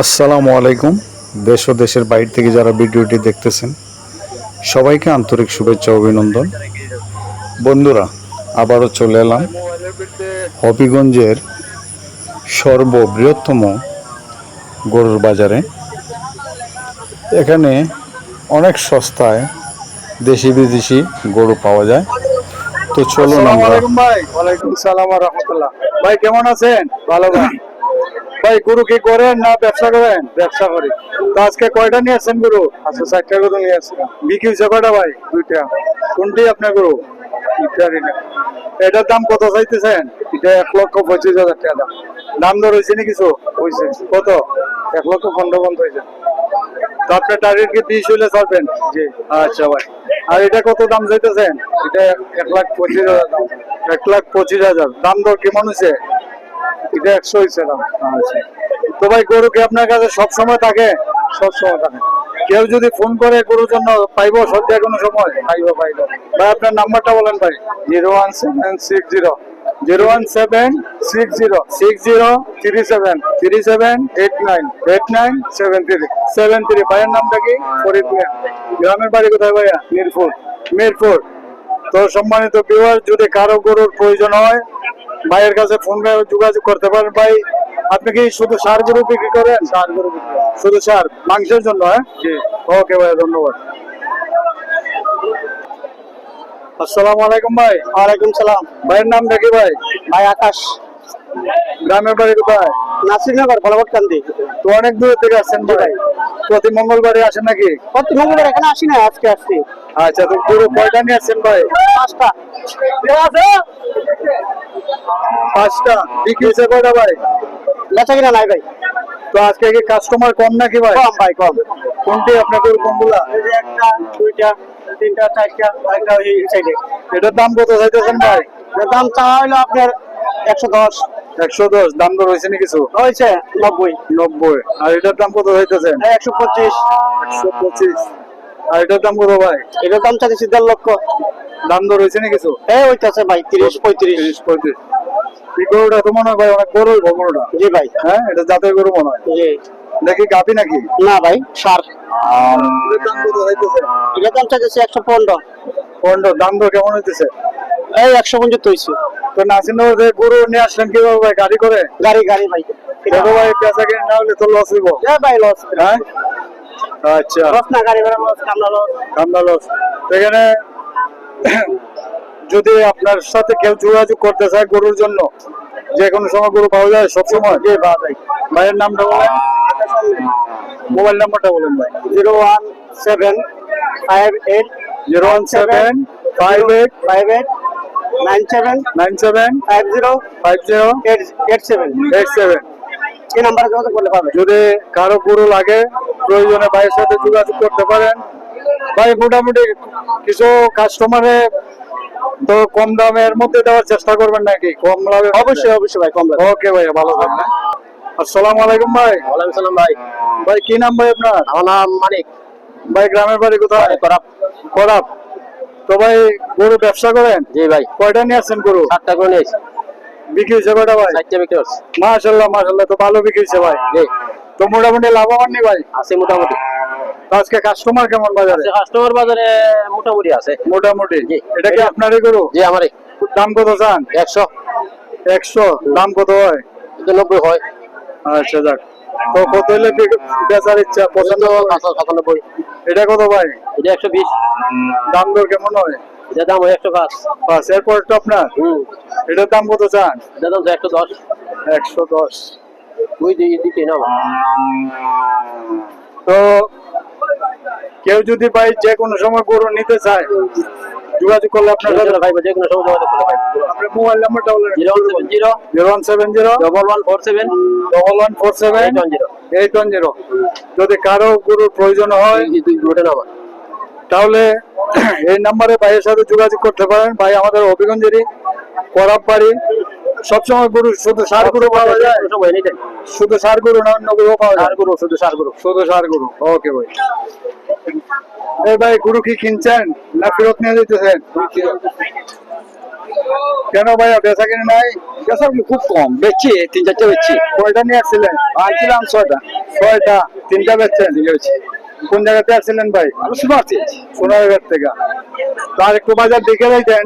আসসালামু আলাইকুম। দেশ ও দেশের বাইরে থেকে যারা ভিডিওটি দেখতেছেন সবাইকে আন্তরিক শুভেচ্ছা অভিনন্দন। বন্ধুরা আবারও চলে এলাম হবিগঞ্জের সর্ববৃহত্তম গরুর বাজারে। এখানে অনেক সস্তায় দেশি বিদেশি গরু পাওয়া যায়। তো চলুন আমরা ভাই। ওয়ালাইকুম সালাম রাহমাতুল্লাহ। ভাই কেমন আছেন? ভালো ভাই। ভাই গরু কি করেন না ব্যবসা করেন? ব্যবসা করি। তো আজকে কয়টা নিয়ে আসছেন গরু? আচ্ছা চারটা গরু নিয়ে আসছেন বিক্রি হয়েছে কয়টা ভাই? দুইটা। কোনটি আপনার গরু? এটার দাম কত চাইতেছেন? এটা এক লক্ষ পঁচিশ হাজার টাকা দাম। দাম দর হয়েছে নি কিছু? হয়েছে। কত? এক লক্ষ পনেরো পর্যন্ত হয়েছে। তো আপনার টার্গেট কি বিশ হইলে ছাড়বেন? জি। আচ্ছা ভাই। আর এটা কত দাম চাইতেছেন? এটা এক লাখ পঁচিশ হাজার দাম। এক লাখ পঁচিশ হাজার। দাম দর কেমন হয়েছে? এটা একশো হয়েছে দাম আচ্ছা। তো ভাই গরু কি আপনার কাছে সব সময় থাকে? সব সময় থাকে। কেউ যদি ফোন করে গরুর জন্য পাইবো কোনো সময়? পাইবো পাইবো। ভাই আপনার নাম্বারটা বলেন ভাই। Zero one seven six zero. Zero one seven six zero. Six zero three seven. Three seven eight nine. Eight nine seven three. Seven three. ভাইয়ের নামটা কি? ফরিদ গ্রামের বাড়ি কোথায় ভাইয়া? মিরপুর। মিরপুর। তো সম্মানিত ভিউয়ার যদি কারও গরুর প্রয়োজন হয় ভাইয়ের কাছে ফোন যোগাযোগ করতে পারেন। ভাই আপনি কি শুধু সার গরু বিক্রি করেন? সার গরু। শুধু সার? মাংসের জন্য হ্যাঁ? ওকে ভাই ধন্যবাদ। আসসালামু আলাইকুম ভাই। ওয়ালাইকুম সালাম। ভাইয়ের নাম দেখি ভাই? ভাই আকাশ। গ্রামের বাড়ি কোথায় নাসিরনগর বলবট কান্দি তো অনেক দূর থেকে আসছেন ভাই। প্রতি মঙ্গলবারে আসেন নাকি? প্রতি মঙ্গলবার এখানে আসি না আজকে আসছি। আচ্ছা তো গরু কয়টা নিয়ে আসছেন ভাই? পাঁচটা। পাঁচটা। বিক্রি হয়েছে কয়টা ভাই? বেচা কিনা নাই ভাই। তো আজকে কি কাস্টমার কম নাকি ভাই? কম ভাই কম। কোনটি আপনার গরু কোনগুলা? এই যে একটা দুইটা তিনটা চারটা একটা এই সাইডে এটার দাম কত চাইতেছেন ভাই? এর দাম চাওয়া হলো আপনার একশো দশ। একশো দশ দাম কিছু? নব্বই। নব্বই। আর এটার দাম কত হইতেছেন একশো পঁচিশ। একশো পঁচিশ। আর এটার দাম কত ভাই? এটার দাম দেড় লক্ষ। দাম কিছু? হইতেছে ভাই তিরিশ পঁয়ত্রিশ। তিরিশ পঁয়ত্রিশ। এই গরুটা তো মনে হয় ভাই অনেক বড় গরুটা। জি ভাই। হ্যাঁ এটা জাতের গরু মনে হয়। জি। দেখি গাপি নাকি? না ভাই সার। এটার দাম কত হইতেছে? এটার দাম চাইছি একশো পনেরো। পনেরো দাম দর কেমন হইতেছে? এই একশো পঞ্চাশ হয়েছে তো নাসিনগর থেকে গরু নিয়ে আসলেন কীভাবে ভাই? গাড়ি করে? গাড়ি গাড়ি ভাই। দেখো ভাই পেঁচা কিনে না হলে তো লস হইব। এ ভাই লস হ্যাঁ? আচ্ছা। লস না গাড়ি ভাড়া লস কামলা লস ঠান্ডা লস এখানে যদি আপনার সাথে কেউ যোগাযোগ করতে চায় গরুর জন্য যে কোনো সময় গরু পাওয়া যায় সব সময় জি পাওয়া যায়। ভাইয়ের নামটা বলেন। মোবাইল নাম্বারটা বলেন ভাই। Zero one seven five eight zero one seven five eight five eight nine seven nine seven five zero five zero eight eight seven eight seven. এই নাম্বারে যোগাযোগ করলে পাবে। যদি কারও গরু লাগে প্রয়োজনে ভাইয়ের সাথে যোগাযোগ করতে পারেন। ভাই মোটামুটি কিছু কাস্টমারে তো কম দামের মধ্যে দেওয়ার চেষ্টা করবেন নাকি? কম লাভে অবশ্যই অবশ্যই ভাই কম লাগবে ওকে ভাই ভালো থাকবেন। আসসালামু আলাইকুম ভাই। ওয়ালাইকুম সালাম ভাই। ভাই কি নাম ভাই আপনার? আমার নাম মানিক। ভাই গ্রামের বাড়ি কোথায়? করাপ। করাপ। তো ভাই গরু ব্যবসা করেন? জি ভাই। কয়টা নিয়ে আসছেন গরু? সাতটা করে নিয়েছি বিক্রি হয়েছে কয়টা ভাই? চারটে বিক্রি হচ্ছে। মাশাল্লাহ মাশাল্লাহ তো ভালো বিক্রি হয়েছে ভাই। জি। তো মোটামুটি লাভবান নি ভাই? আছে মোটামুটি। আজকে কাস্টমার কেমন বাজারে? কাস্টমার বাজারে মোটামুটি আছে। মোটামুটি। এটা কি আপনারই গরু? জি আমারই। দাম কত চান? একশো। একশো। দাম কত হয়? নব্বই হয়। আচ্ছা যাক। কত হলে বেচার ইচ্ছা? পছন্দ সাতানব্বই এটা কত ভাই? এটা একশো বিশ। দাম দর কেমন হয়? এটা দাম হয় একশো পাঁচ। বাস এরপর তো আপনার? এটার দাম কত চান? এটা দাম একশো দশ। একশো দশ। দুই দিই দিতে না তো কেউ যদি ভাই যে কোনো সময় গরু নিতে চায় যোগাযোগ করলে আপনার ভাই যে কোনো সময় যোগাযোগ করতে পারবে আপনার মোবাইল নাম্বারটা বলেন zero one seven zero zero one seven zero double one four seven double one four seven eight one zero. Eight one zero. যদি কারও গরুর প্রয়োজন হয় নাম্বার। তাহলে এই নাম্বারে ভাইয়ের সাথে যোগাযোগ করতে পারেন। ভাই আমাদের অভিগঞ্জেরই করাব বাড়ি সবসময় গরু শুধু সার গরু পাওয়া যায়? শুধু সার গরু না অন্য গরু পাওয়া যায়? শুধু সার গরু। শুধু সার গরু। ওকে ভাই। ভাই, গরু কি কিনছেন? না ফেরত নিয়ে যেতেছেন কেন ভাইয়া বেচা কিনে নাই? বেচা খুব কম। বেচছি, তিন চারটে বেচছি। কয়টা নিয়ে আসছিলেন? আনছিলাম ছয়টা। ছয়টা, তিনটা বেচছেন। কোন জায়গাতে আসছিলেন ভাই? আমি শুনতে সোনারঘাট থেকে। তার একটু বাজার দেখে যাইতেন